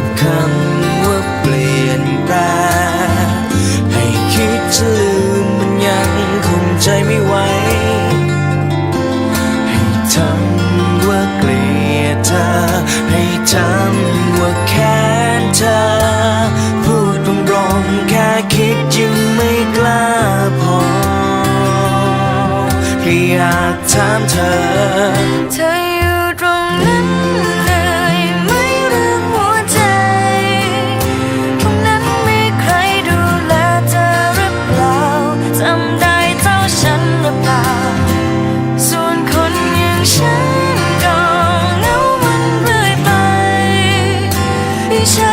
กับคำว่าเปลี่ยนแปลงให้คิดจะลืมมันยังคงใจไม่ไหว ให้ทำว่าเกลียดเธอ ให้ทำว่าแค้นเธอ พูดตรงๆแค่คิดยังไม่กล้าพอแค่อยากถามเธอ ฉันก็เหงามันเรื่อยไปที่ใช้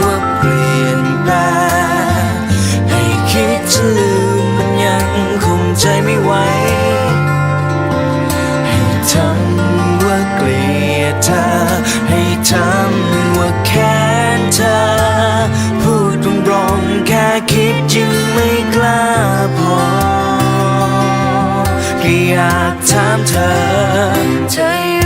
จะลืมมันยังคงใจไม่ไหวให้ทำว่าเกลียดเธอ ให้ทำว่าแค้นเธอ พูดตรงๆแค่คิดยังไม่กล้าพอแค่อยากถามเธอเธอ